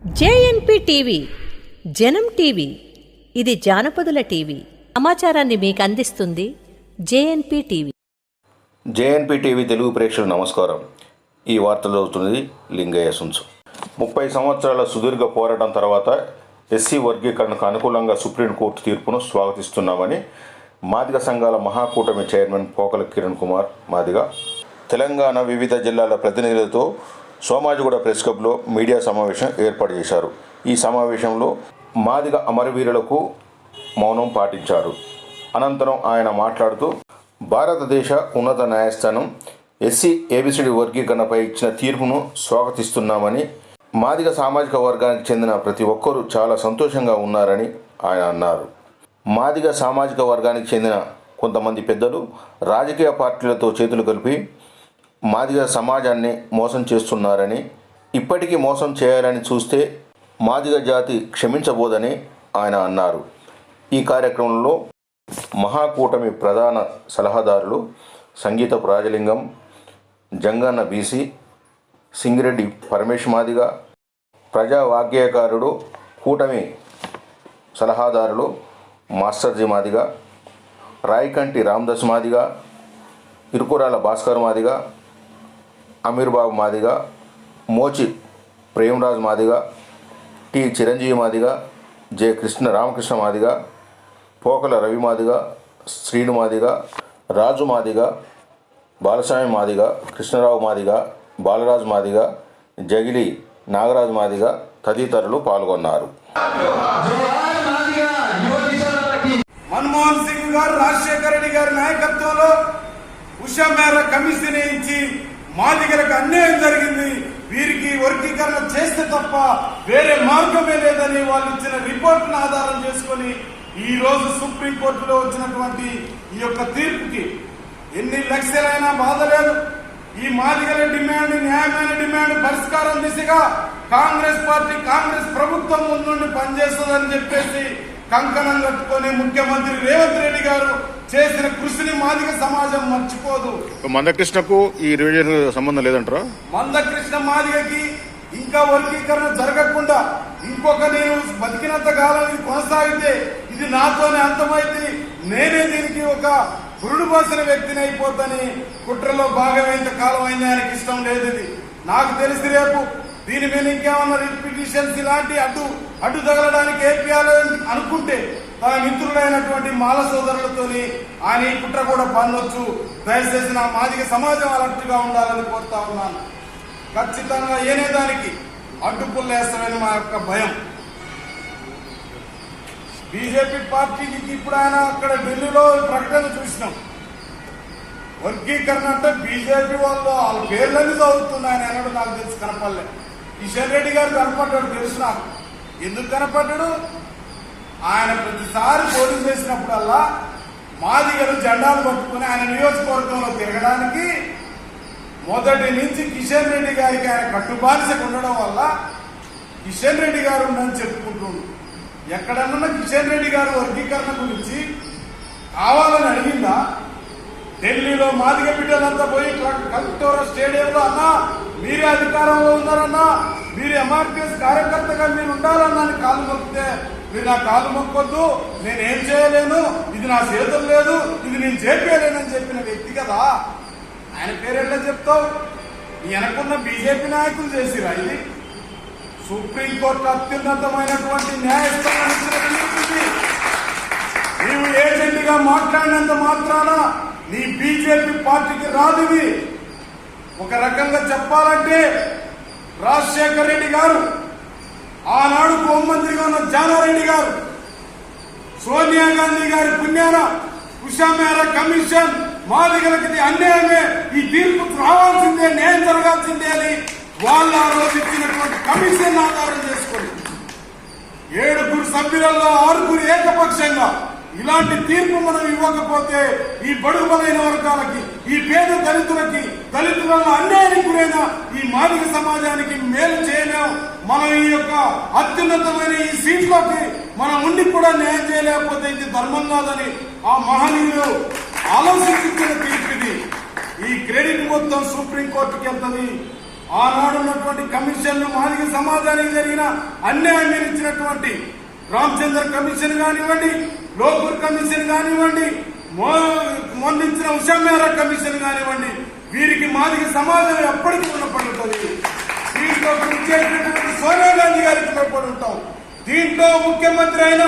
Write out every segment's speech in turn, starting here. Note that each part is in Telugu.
జేఎన్పి టీవీ జనం టీవీ ఇది జానపదుల టీవీ. సమాచారాన్ని మీకు అందిస్తుంది JNP TV. JNP TV Telugu ప్రేక్షకులు నమస్కారం. ఈ వార్తలు అవుతున్నది లింగయ్య సుంచు. ముప్పై సంవత్సరాల సుదీర్ఘ పోరాటం తర్వాత ఎస్సీ వర్గీకరణకు అనుకూలంగా సుప్రీంకోర్టు తీర్పును స్వాగతిస్తున్నామని మాదిగ సంఘాల మహాకూటమి చైర్మన్ పోకల కిరణ్ కుమార్ మాదిగ. తెలంగాణ వివిధ జిల్లాల ప్రతినిధులతో సోమాజిగూడ ప్రెస్ క్లబ్లో మీడియా సమావేశం ఏర్పాటు చేశారు. ఈ సమావేశంలో మాదిగ అమరవీరులకు మౌనం పాటించారు. అనంతరం ఆయన మాట్లాడుతూ భారతదేశ ఉన్నత న్యాయస్థానం ఎస్సీ ఏబిసిడి వర్గీకరణపై ఇచ్చిన తీర్పును స్వాగతిస్తున్నామని మాదిగ సామాజిక వర్గానికి చెందిన ప్రతి ఒక్కరూ చాలా సంతోషంగా ఉన్నారని ఆయన అన్నారు. మాదిగ సామాజిక వర్గానికి చెందిన కొంతమంది పెద్దలు రాజకీయ పార్టీలతో చేతులు కలిపి మాదిగ సమాజాన్ని మోసం చేస్తున్నారని ఇప్పటికీ మోసం చేయాలని చూస్తే మాదిగ జాతి క్షమించబోదని ఆయన అన్నారు. ఈ కార్యక్రమంలో మహాకూటమి ప్రధాన సలహాదారులు సంగీత రాజలింగం జంగన్న బీసీ సింగిరెడ్డి పరమేశ్ మాదిగ ప్రజా వాగ్గేయకారుడు కూటమి సలహాదారులు మాస్టర్జీ మాదిగ రాయకంటి రామదాస్ మాదిగ ఇరుకురాల భాస్కర్ మాదిగ అమీర్బాబు మాదిగ మోచి ప్రేమరాజ్ మాదిగ టి చిరంజీవి మాదిగ జె కృష్ణ రామకృష్ణ మాదిగ పోకల రవి మాదిగ శ్రీను మాదిగ రాజు మాదిగ బాలస్వామి మాదిగ కృష్ణరావు మాదిగ బాలరాజు మాదిగ జగిలి నాగరాజు మాదిగ తదితరులు పాల్గొన్నారు. మన్మోహన్ సింగ్ గారు రాజశేఖర రెడ్డి గారి నాయకత్వంలో ఉషా మేర కమిషన్ ఇచ్చి మాదిగలకు అన్యాయం జరిగింది. వీరికి వర్గీకరణ చేస్తే తప్ప వేరే మార్గమే లేదని వాళ్ళు ఇచ్చిన రిపోర్ట్ను ఆధారం చేసుకొని ఈ రోజు సుప్రీంకోర్టులో వచ్చినటువంటి ఈ యొక్క తీర్పుకి ఎన్ని లక్షలైనా బాధ లేదు. ఈ మాదిగల డిమాండ్ న్యాయమైన డిమాండ్ పరిష్కారం దిశగా కాంగ్రెస్ పార్టీ కాంగ్రెస్ ప్రభుత్వం ముందుండి పనిచేస్తుందని చెప్పేసి కంకణం కట్టుకొని ముఖ్యమంత్రి రేవంత్ రెడ్డి గారు చేసిన కృషిని మాదిగ సమాజం మర్చిపోదు. మందకృష్ణకు ఈ రివిజన్ సంబంధం లేదంటారా? మందకృష్ణ మాదిగకి ఇంకా వర్గీకరణ జరగకుండా ఇంకొక నేను బతికినంత కాలం ఇది కొనసాగితే ఇది నాతోనే అంతమైతే నేనే దీనికి ఒక పురుడు పోసిన వ్యక్తిని అయిపోతాని. కుట్రలో భాగమైనంత కాలం అయింది ఆయనకి ఇష్టం లేదు ఇది. నాకు తెలిసి రేపు దీని మీద ఇంకేమన్నా రిపిటిషన్స్ ఇలాంటి అడ్డు అడ్డు తగలడానికి ఏపీయాలని అనుకుంటే తన మిత్రులైనటువంటి మాల సోదరులతోని ఆయన ఈ కుట్ర కూడా పన్నొచ్చు దయచేసి నా మాదిగ సమాజం అలర్ట్గా ఉండాలని కోరుతా ఉన్నాను. ఖచ్చితంగా ఏనే దానికి అడ్డుపుల్లేస్తామని మా యొక్క భయం. బీజేపీ పార్టీకి ఇప్పుడు ఆయన అక్కడ ఢిల్లీలో ప్రకటన చూసినాం. వర్గీకరణ అంటే బీజేపీ వాళ్ళు వాళ్ళ పేర్లన్నీ చదువుతున్నాయని అన్నాడు నాకు తెలిసి కనపడలే. కిషన్ రెడ్డి గారు కనపడ్డాడు తెలుసు నాకు. ఎందుకు కనపడ్డాడు? ఆయన ప్రతిసారి పోటీ చేసినప్పుడల్లా మాదిగలు జెండాలు పట్టుకుని ఆయన నియోజకవర్గంలో తిరగడానికి మొదటి నుంచి కిషన్ రెడ్డి గారికి ఆయన కట్టుబానిసకు ఉండడం వల్ల కిషన్ రెడ్డి గారు ఉందని చెప్పుకుంటుండ్రు ఎక్కడన్నా కిషన్ రెడ్డి గారు వర్గీకరణ గురించి కావాలని అడిగిందా? ఢిల్లీలో మాదిగ బిడ్డలంతా పోయి కలెక్టోరా స్టేడియంలో అన్నా మీరే అధికారంలో ఉన్నారన్నా మీరు ఎంఆర్పిఎస్ కార్యకర్తగా మీరు ఉండాలని అని కాలు మొక్కితే మీరు నా కాలు మొక్కొద్దు నేనేం చేయలేను ఇది నా చేతులు లేదు ఇది నేను చేపేయలేనని చెప్పిన వ్యక్తి కదా. ఆయన పేరెట్లా చెప్తావు? నీ వెనకున్న బీజేపీ నాయకులు చేసిరా ఇది? సుప్రీంకోర్టు అత్యున్నతమైనటువంటి న్యాయస్థానం నీవు ఏజెంట్గా మాట్లాడినంత మాత్రాన నీ బీజేపీ పార్టీకి రాదు ఇది. ఒక రకంగా చెప్పాలంటే రాజశేఖర్ రెడ్డి గారు ఆనాడు హోంమంత్రిగా ఉన్న జానారెడ్డి గారు సోనియా గాంధీ గారి పుణ్యాన ఉషామేర కమిషన్ మాదిగలకి అన్యాయమే ఈ తీర్పు రావాల్సిందే న్యాయం జరగాల్సిందే అని వాళ్ళు ఆ రోజు ఇచ్చినటువంటి కమిషన్ ఆధారం చేసుకొని ఏడుగురు సభ్యులలో ఆరుగురు ఏకపక్షంగా ఇలాంటి తీర్పు మనం ఇవ్వకపోతే ఈ బడుగు బలైన వర్గాలకి ఈ పేద దళితులకి దళితులను అన్యాయానికి గురైన ఈ మాదిక సమాజానికి మేలు చేయలేము మనం ఈ యొక్క అత్యున్నతమైన ఈ సీట్లోకి మనం ఉండి కూడా న్యాయం చేయలేకపోతే ఇది ధర్మం కాదని ఆ మహనీయులు ఆలోచించిన తీర్పు ఈ క్రెడిట్ మొత్తం సుప్రీంకోర్టుకి వెళ్తుంది. ఆనాడు ఉన్నటువంటి కమిషన్లు మాదిక సమాజానికి జరిగిన అన్యాయం మీరు ఇచ్చినటువంటి రామచంద్ర కమిషన్ కానివ్వండి లోకూర్ కమిషన్ కానివ్వండి మో- మొన్నించిన ఉషామేర కమిషన్ కానివ్వండి వీరికి మాదిరి సమాజం ఎప్పటికీ రుణపడుతుంది. దీంట్లో కృషి చేసినటువంటి సోనియా గాంధీ గారికి రుణపడి ఉంటాం. దీంట్లో ముఖ్యమంత్రి అయిన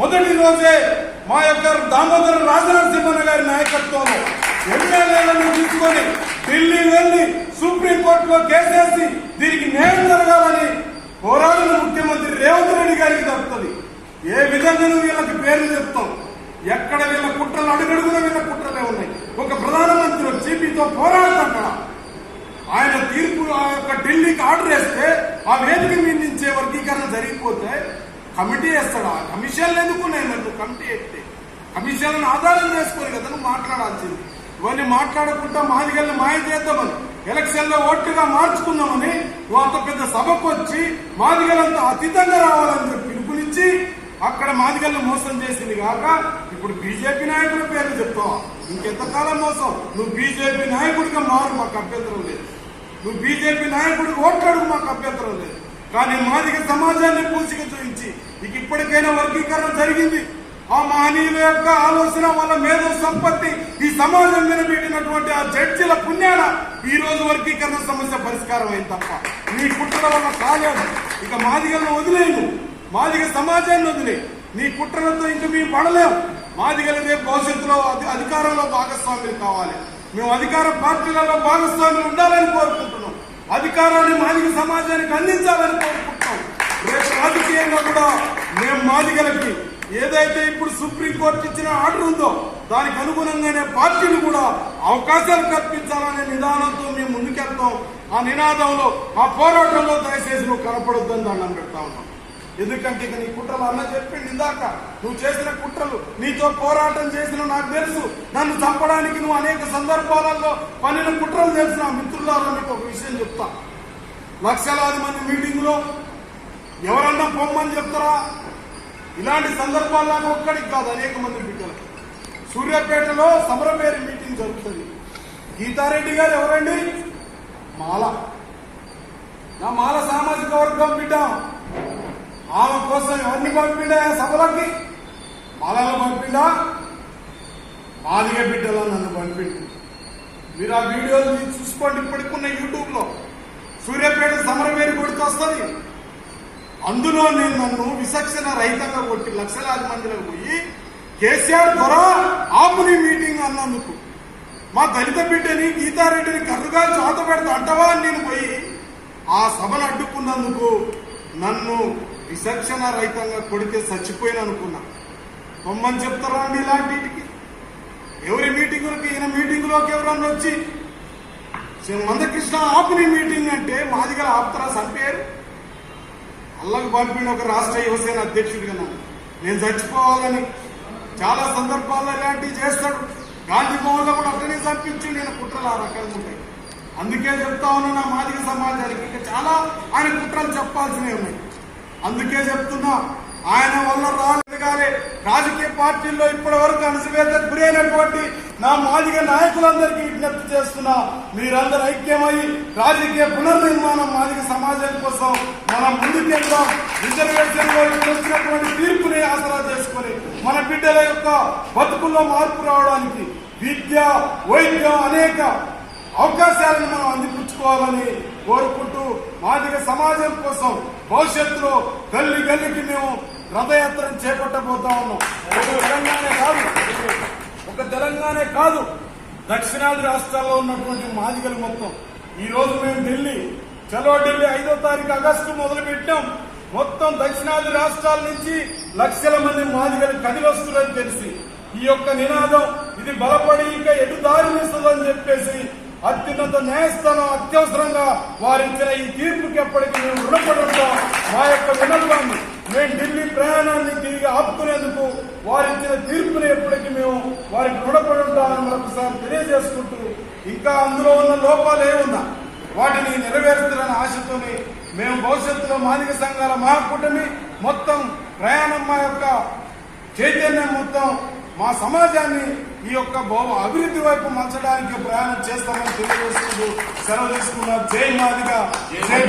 మొదటి రోజే మా యొక్క దామోదర రాజనరసింహన్న గారి నాయకత్వంలో ఎమ్మెల్యేలను తీసుకొని ఢిల్లీ వెళ్ళి సుప్రీంకోర్టులో కేసేసి దీనికి న్యాయం జరగాలని పోరాడిన ముఖ్యమంత్రి రేవంత్ రెడ్డి గారికి దొరుకుతుంది ఏ విధంగా వీళ్ళకి పేర్లు చెప్తాం ఎక్కడ వీళ్ళ కుట్రలు అడుగడుగున వీళ్ళ కుట్రలే ఉన్నాయి? ఒక ప్రధానమంత్రి వచ్చి మీతో పోరాడుతుంటాడా ఆయన తీర్పు ఆ యొక్క ఢిల్లీకి ఆర్డర్ వేస్తే ఆ వేదిక మీద నుంచే వర్గీకరణ జరిగిపోతే కమిటీ వేస్తాడా. కమిషన్లు ఎందుకున్నాయి నన్ను కమిటీ ఎత్తే. కమిషన్లను ఆధారం చేసుకొని కదా నువ్వు మాట్లాడాల్సింది. ఇవన్నీ మాట్లాడకుండా మాదిగల్ని మాయ చేద్దామని ఎలక్షన్లో ఓట్లుగా మార్చుకుందామని అంత పెద్ద సభకు వచ్చి మాదిగలంతా అతీతంగా రావాలని చెప్పి పిలుపునిచ్చి అక్కడ మాదిగల్ని మోసం చేసింది కాక ఇప్పుడు బీజేపీ నాయకుల పేర్లు చెప్తావా? ఇంకెంతకాలం మోసం? నువ్వు బీజేపీ నాయకుడిగా మారు మాకు అభ్యంతరం లేదు. నువ్వు బీజేపీ నాయకుడికి ఓట్లాడు మాకు అభ్యంతరం లేదు. కానీ మాదిక సమాజాన్ని పూసిక చూపించి ఇక ఇప్పటికైనా వర్గీకరణ జరిగింది. ఆ మహనీయుల యొక్క ఆలోచన వాళ్ళ మేధో సంపత్తి ఈ సమాజం మీద పెట్టినటువంటి ఆ జడ్జిల పుణ్యాన ఈ రోజు వర్గీకరణ సమస్య పరిష్కారం అయింది తప్ప. నీ కుట్రల వల్ల కాలేదు. ఇక మాదిగలను వదిలేను మాదిగ సమాజాన్ని వదిలే నీ కుట్రలతో ఇంక మేము పడలేము మాదిగలు రేపు భవిష్యత్తులో అధికారంలో భాగస్వాములు కావాలి. మేము అధికార పార్టీలలో భాగస్వాములు ఉండాలని కోరుకుంటున్నాం. అధికారాన్ని మాదిగ సమాజానికి అందించాలని కోరుకుంటున్నాం. రేపు రాజకీయంగా కూడా మేము మాదిగలకి ఏదైతే ఇప్పుడు సుప్రీంకోర్టు ఇచ్చిన ఆర్డర్ ఉందో దానికి అనుగుణంగానే పార్టీలు కూడా అవకాశాలు కల్పించాలనే నిదానంతో మేము ముందుకెళ్తాం. ఆ నినాదంలో ఆ పోరాటంలో దయచేసి నువ్వు కనపడొద్దని దండం పెడతా ఉన్నాం. ఎందుకంటే ఇక నీ కుట్రలు అన్న చెప్పింది ఇందాక నువ్వు చేసిన కుట్రలు నీతో పోరాటం చేసిన నాకు తెలుసు. నన్ను చంపడానికి నువ్వు అనేక సందర్భాలలో పన్నెండు కుట్రలు తెలిసిన మిత్రులారా మీకు ఒక విషయం చెప్తా. లక్షలాది మంది మీటింగ్లో ఎవరన్నా పొమ్మని చెప్తారా? ఇలాంటి సందర్భాల్లో ఒక్కడికి కాదు అనేక మంది బిడ్డలు. సూర్యాపేటలో సమరపేరి మీటింగ్ జరుగుతుంది. గీతారెడ్డి గారు ఎవరండి? మాల. నా మాల సామాజిక వర్గం బిడ్డ. ఆమె కోసం ఎవరిని పంపిండా సభలకి? మాలను పంపిండా మాదిగ బిడ్డలో నన్ను పంపిండు. మీరు ఆ వీడియోలు మీరు చూసుకోండి ఇప్పటికున్న యూట్యూబ్లో సూర్యాపేట సమరవేరి కొడుకు వస్తుంది. అందులో నేను నన్ను విచక్షణ రహితంగా కొట్టి లక్షలాది మందిలో పోయి కేసీఆర్ ద్వారా ఆపుని మీటింగ్ అన్నందుకు. మా దళిత బిడ్డని గీతారెడ్డిని కర్రుగా చోత పెడతా అంటవా అని నేను పోయి ఆ సభను అడ్డుకున్నందుకు నన్ను విచక్షణ రహితంగా కొడితే చచ్చిపోయిన అనుకున్నా. బొమ్మని చెప్తారా అండి ఇలాంటికి ఎవరి మీటింగులకి ఈయన మీటింగులోకి ఎవరన్నా వచ్చి మందకృష్ణ ఆపుని మీటింగ్ అంటే మాదిగల ఆపుతారా చంపారు అల్లకు పంపిన ఒక రాష్ట్ర యువసేన అధ్యక్షుడిగా నేను చచ్చిపోవాలని చాలా సందర్భాల్లో ఇలాంటివి చేస్తాడు. గాంధీ భవన్లో కూడా అక్కడే చంపించి నేను కుట్రలు ఆ రకాలు ఉంటాయి. అందుకే చెప్తా ఉన్నా నా మాదిగ సమాజానికి. ఇంకా చాలా ఆయన కుట్రలు చెప్పాల్సినవి ఉన్నాయి. అందుకే చెప్తున్నా ఆయన వల్ల రాలేదుగానే రాజకీయ పార్టీల్లో ఇప్పటి వరకు అణసివేత గురైనటువంటి నా మాదిగ నాయకులందరికీ విజ్ఞప్తి చేస్తున్నా మీరందరూ ఐక్యమై రాజకీయ పునర్నిర్మాణం మాదిగ సమాజం కోసం మనం ముందుకెళ్దాం. రిజర్వేషన్ వచ్చినటువంటి తీర్పుని ఆసరా చేసుకొని మన బిడ్డల యొక్క బతుకుల్లో మార్పు రావడానికి విద్య వైద్యం అనేక అవకాశాలను మనం అందిపుచ్చుకోవాలని కోరుకుంటూ మాదిగ సమాజం కోసం భవిష్యత్తులో గల్లి గల్లికి మేము రథయాత్రను చేపట్టబోతా ఉన్నాం. ఒక తెలంగాణ కాదు. ఒక తెలంగాణే కాదు. దక్షిణాది రాష్ట్రాల్లో ఉన్నటువంటి మాదిగలు మొత్తం. ఈ రోజు మేము ఢిల్లీ చలో ఢిల్లీ ఐదో తారీఖు ఆగస్టు మొదలు పెట్టాం మొత్తం దక్షిణాది రాష్ట్రాల నుంచి లక్షల మంది మాదిగలు కదిలొస్తున్నారని తెలిసి ఈ యొక్క నినాదం ఇది బలపడి ఇంకా ఎటు దారి వేస్తుందని చెప్పేసి అత్యున్నత న్యాయస్థానం అత్యవసరంగా వారిచ్చిన ఈ తీర్పుకి ఎప్పటికీ మేము రుణపడంతో ఉంటాం మా యొక్క వినల్వాన్ని మేము ఢిల్లీ ప్రయాణాన్ని తిరిగి ఆపుకునేందుకు వారిచ్చిన తీర్పుని ఎప్పటికీ మేము వారికి రుణపడి మరొకసారి తెలియజేసుకుంటూ ఇంకా అందులో ఉన్న లోపాలు ఏమున్నా వాటిని నెరవేరుస్తారనే ఆశతోని మేము భవిష్యత్తులో మాదిక సంఘాల మహాకూటమి మొత్తం ప్రయాణం మా యొక్క చైతన్యం మొత్తం మా సమాజాన్ని ఈ యొక్క భౌ- అభివృద్ధి వైపు మలచడానికి ప్రయాణం చేస్తామని తెలియజేస్తూ సెలవు తీసుకున్నారు జై మాదిగా జై